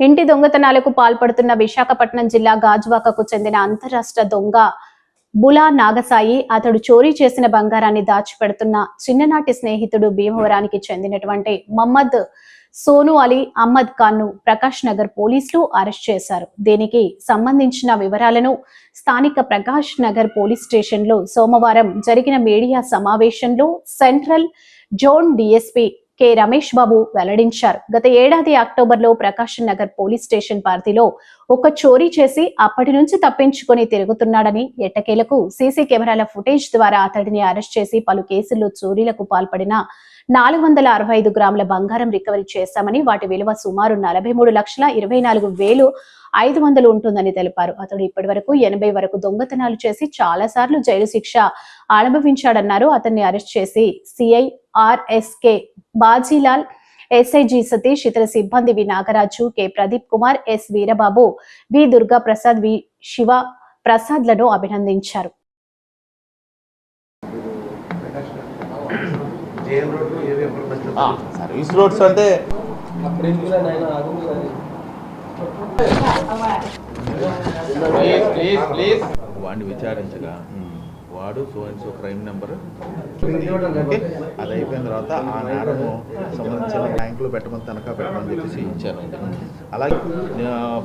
ఇంటి దొంగతనాలకు పాల్పడుతున్న విశాఖపట్నం జిల్లా గాజువాకకు చెందిన అంతరాష్ట్ర దొంగ బులా నాగసాయి అతడు చోరీ చేసిన బంగారాన్ని దాచిపెడుతున్న చిన్ననాటి స్నేహితుడు భీమవరానికి చెందినటువంటి మహమ్మద్ సోను అలీ అహ్మద్ ఖాన్ను ప్రకాష్ నగర్ పోలీసులు అరెస్ట్ చేశారు. దీనికి సంబంధించిన వివరాలను స్థానిక ప్రకాష్ నగర్ పోలీస్ స్టేషన్లో సోమవారం జరిగిన మీడియా సమావేశంలో central zone DSP K. Ramesh Babu వెల్లడించారు. గత ఏడాది అక్టోబర్లో ప్రకాశం నగర్ పోలీస్ స్టేషన్ పరిధిలో ఒక చోరీ చేసి అప్పటి నుంచి తప్పించుకొని తిరుగుతున్నాడని ఎట్టకేలకు సీసీ కెమెరాల ఫుటేజ్ ద్వారా అతడిని అరెస్ట్ చేసి పలు కేసుల్లో చోరీలకు పాల్పడిన నాలుగు వందల అరవై ఐదు గ్రాముల బంగారం రికవరీ చేశామని వాటి విలువ సుమారు నలభై మూడు లక్షల ఇరవై నాలుగు వేలు ఐదు వందలు ఉంటుందని తెలిపారు. అతడు ఇప్పటి వరకు ఎనభై వరకు దొంగతనాలు చేసి చాలా సార్లు జైలు శిక్ష అనుభవించాడన్నారు. అతన్ని అరెస్ట్ చేసి CI RSK Bajilal SIG Satish ఇతర సిబ్బంది V Nagaraju K Pradeep Kumar S Veerababu V Durga Prasad V Siva ప్రసాద్లను అభినందించారు. సర్వీస్ రోడ్స్ అంటే ప్లీజ్ ప్లీజ్ వాడిని విచారించగా వాడు so and so crime number okay అది అయిపోయిన తర్వాత ఆ నేరము సంబంధించిన బ్యాంకులో పెట్టమని తనఖా పెట్టమని చెప్పేసి ఇచ్చాను అలాగే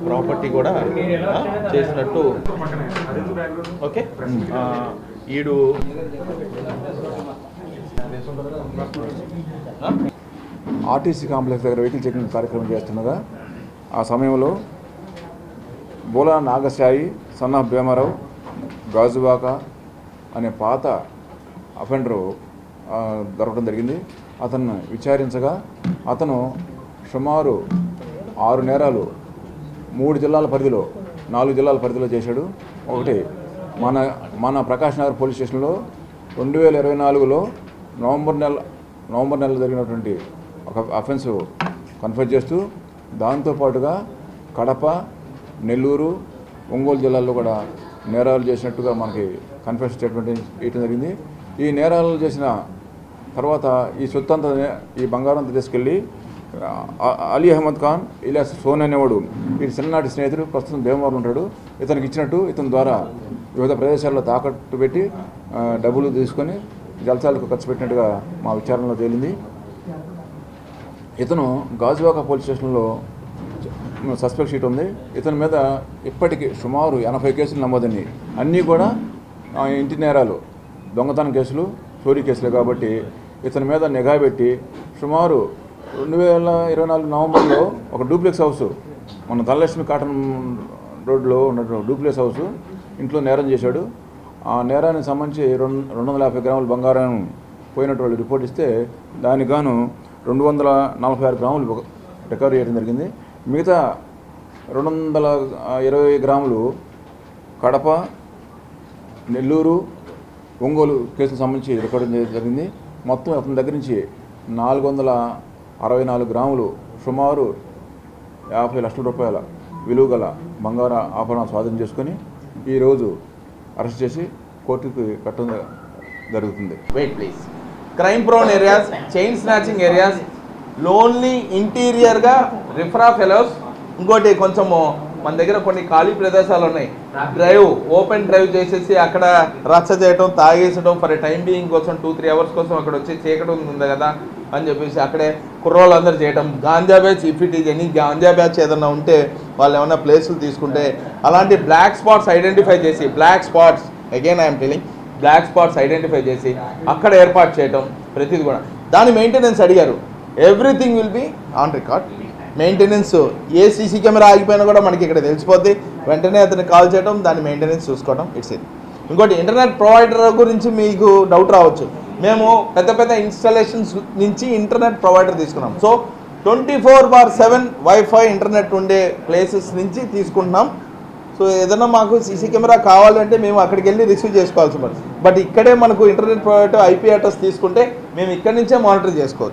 ప్రాపర్టీ కూడా చేసినట్టు ఓకే ఈడు? ఆర్టీసీ కాంప్లెక్స్ దగ్గర వెహికల్ చెకింగ్ కార్యక్రమం చేస్తుండగా ఆ సమయంలో బోలా నాగశాయి సన్న భీమారావు గాజువాక అనే పాత అఫెండరు దొరకడం జరిగింది. అతన్ని విచారించగా అతను సుమారు ఆరు నేరాలు మూడు జిల్లాల పరిధిలో నాలుగు జిల్లాల పరిధిలో చేశాడు. ఒకటి మన మన ప్రకాష్ నగర్ పోలీస్ స్టేషన్లో రెండు వేల ఇరవై నాలుగులో నవంబర్ నెల నవంబర్ నెలలో జరిగినటువంటి ఒక అఫెన్స్ కన్ఫర్మ్ చేస్తూ దాంతోపాటుగా కడప నెల్లూరు ఒంగోలు జిల్లాల్లో కూడా నేరాలు చేసినట్టుగా మనకి కన్ఫెషన్ స్టేట్మెంట్ ఇవ్వడం జరిగింది. ఈ నేరాలు చేసిన తర్వాత ఈ సొత్తంతా ఈ బంగారం అంతా తీసుకెళ్ళి అలీ అహ్మద్ ఖాన్ ఇలా సోన్ అనేవాడు ఈ చిన్ననాటి స్నేహితుడు ప్రస్తుతం భీమవరం ఉంటాడు. ఇతనికి ఇచ్చినట్టు ఇతని ద్వారా వివిధ ప్రదేశాల్లో తాకట్టు పెట్టి డబ్బులు తీసుకొని జలసాలకు ఖర్చు పెట్టినట్టుగా మా విచారణలో తేలింది. ఇతను గాజువాక పోలీస్ స్టేషన్లో సస్పెక్ట్ షీట్ ఉంది. ఇతని మీద ఇప్పటికి సుమారు ఎనభై కేసులు నమోదైనాయి. అన్నీ కూడా ఆ, ఇంటి నేరాలు దొంగతనం కేసులు చోరీ కేసులు కాబట్టి ఇతని మీద నిఘా పెట్టి సుమారు రెండు వేల ఇరవై నాలుగు నవంబర్లో ఒక డూప్లెక్స్ హౌస్ మన ధనలక్ష్మి కాటన్ రోడ్లో ఉన్న డూప్లెక్స్ హౌస్ ఇంట్లో నేరం చేశాడు. ఆ నేరానికి సంబంధించి రెండు రెండు వందల యాభై గ్రాముల బంగారం పోయినట్టు వాళ్ళు రిపోర్ట్ ఇస్తే దానికి గాను రెండు వందల నలభై ఆరు గ్రాములు రికవరీ చేయడం జరిగింది. మిగతా రెండు వందల ఇరవై గ్రాములు కడప నెల్లూరు ఒంగోలు కేసుకు సంబంధించి రికార్డు చేయడం జరిగింది. మొత్తం అతని దగ్గర నుంచి నాలుగు వందల అరవై నాలుగు గ్రాములు సుమారు యాభై లక్షల రూపాయల విలువ గల బంగారు ఆభరణాలు స్వాధీనం చేసుకొని ఈరోజు అరెస్ట్ చేసి కోర్టుకు కట్టడం జరుగుతుంది. Wait please crime prone areas chain snatching areas lonely ఇంటీరియర్గా రిఫరా ఫెలోస్ ఇంకోటి కొంచెము మన దగ్గర కొన్ని ఖాళీ ప్రదేశాలు ఉన్నాయి. డ్రైవ్ ఓపెన్ డ్రైవ్ చేసేసి అక్కడ రచ్చ చేయటం తాగేసడం ఫర్ టైం బీయింగ్ కోసం టూ త్రీ అవర్స్ కోసం అక్కడ వచ్చి చీకటి ఉంది కదా అని చెప్పేసి అక్కడే కుర్రోళ్ళు అందరు చేయటం. Ganja batch if it is any ganja batch ఏదన్నా ఉంటే వాళ్ళు ఏమైనా ప్లేసులు తీసుకుంటే అలాంటి బ్లాక్ స్పాట్స్ ఐడెంటిఫై చేసి black spots again I'm telling black spots identify చేసి అక్కడ ఏర్పాటు చేయటం ప్రతిది కూడా. దాని మెయింటెనెన్స్ అడిగారు. Everything will be on record maintenance A CC camera ఆగిపోయినా కూడా మనకి ఇక్కడ తెలిసిపోద్ది. వెంటనే అతను కాల్ చేయడం దాని మెయింటెనెన్స్ చూసుకోవడం ఇట్స్ ఇది ఇంకోటి ఇంటర్నెట్ ప్రొవైడర్ గురించి మీకు డౌట్ రావచ్చు. మేము పెద్ద పెద్ద ఇన్స్టాలేషన్స్ నుంచి ఇంటర్నెట్ ప్రొవైడర్ తీసుకున్నాం. So twenty four bar seven wifi internet ఉండే ప్లేసెస్ నుంచి తీసుకుంటున్నాం. సో ఏదైనా మాకు సీసీ కెమెరా కావాలంటే మేము అక్కడికి వెళ్ళి రిసీవ్ చేసుకోవాల్సి పడుతుంది. బట్ ఇక్కడే మనకు ఇంటర్నెట్ ప్రొవైడర్ ఐపీ అడ్రస్ తీసుకుంటే మేము ఇక్కడి నుంచే మానిటర్ చేసుకోవచ్చు.